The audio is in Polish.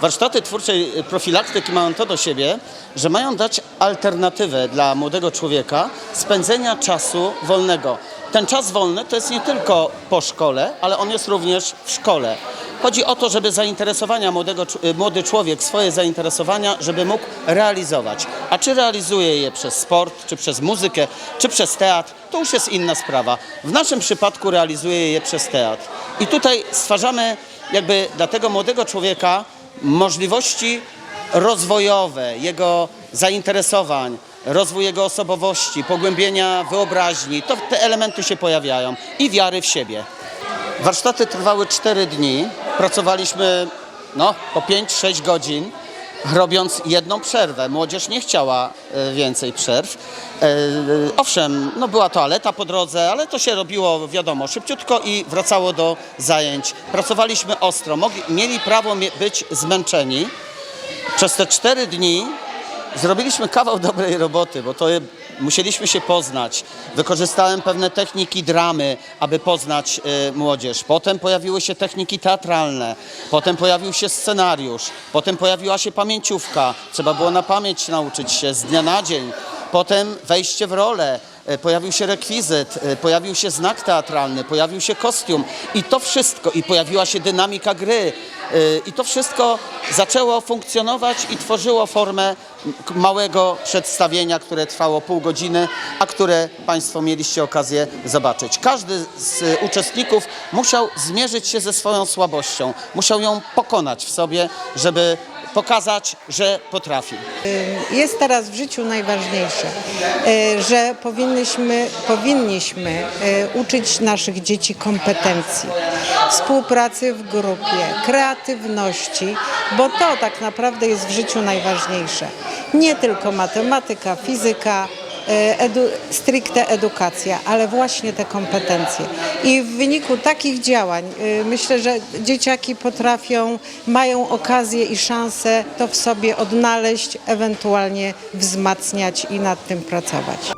Warsztaty twórczej profilaktyki mają to do siebie, że mają dać alternatywę dla młodego człowieka spędzenia czasu wolnego. Ten czas wolny to jest nie tylko po szkole, ale on jest również w szkole. Chodzi o to, żeby zainteresowania młodego, cz- młody człowiek, swoje zainteresowania, żeby mógł realizować. A czy realizuje je przez sport, czy przez muzykę, czy przez teatr, to już jest inna sprawa. W naszym przypadku realizuje je przez teatr. I tutaj stwarzamy jakby dla tego młodego człowieka możliwości rozwojowe, jego zainteresowań, rozwój jego osobowości, pogłębienia wyobraźni. To te elementy się pojawiają i wiary w siebie. Warsztaty trwały 4 dni. Pracowaliśmy no, po 5-6 godzin, robiąc jedną przerwę. Młodzież nie chciała e, więcej przerw. E, Owszem, no była toaleta po drodze, ale to się robiło, wiadomo, szybciutko i wracało do zajęć. Pracowaliśmy ostro, mieli prawo być zmęczeni. Przez te 4 dni zrobiliśmy kawał dobrej roboty, bo to musieliśmy się poznać. Wykorzystałem pewne techniki dramy, aby poznać y, młodzież. Potem pojawiły się techniki teatralne, potem pojawił się scenariusz, potem pojawiła się pamięciówka. Trzeba było na pamięć nauczyć się z dnia na dzień. Potem wejście w rolę, y, pojawił się rekwizyt, y, pojawił się znak teatralny, pojawił się kostium i to wszystko, i pojawiła się dynamika gry. Y, I to wszystko zaczęło funkcjonować i tworzyło formę małego przedstawienia, które trwało pół godziny, a które Państwo mieliście okazję zobaczyć. Każdy z y, uczestników musiał zmierzyć się ze swoją słabością, musiał ją pokonać w sobie, żeby pokazać, że potrafi. jest teraz w życiu najważniejsze, e, że powinniśmy e, uczyć naszych dzieci kompetencji, współpracy w grupie, kreatywności, bo to tak naprawdę jest w życiu najważniejsze. Nie tylko matematyka, fizyka, e, edu, stricte edukacja, ale właśnie te kompetencje. I w wyniku takich działań e, myślę, że dzieciaki potrafią, mają okazję i szansę to w sobie odnaleźć, ewentualnie wzmacniać i nad tym pracować.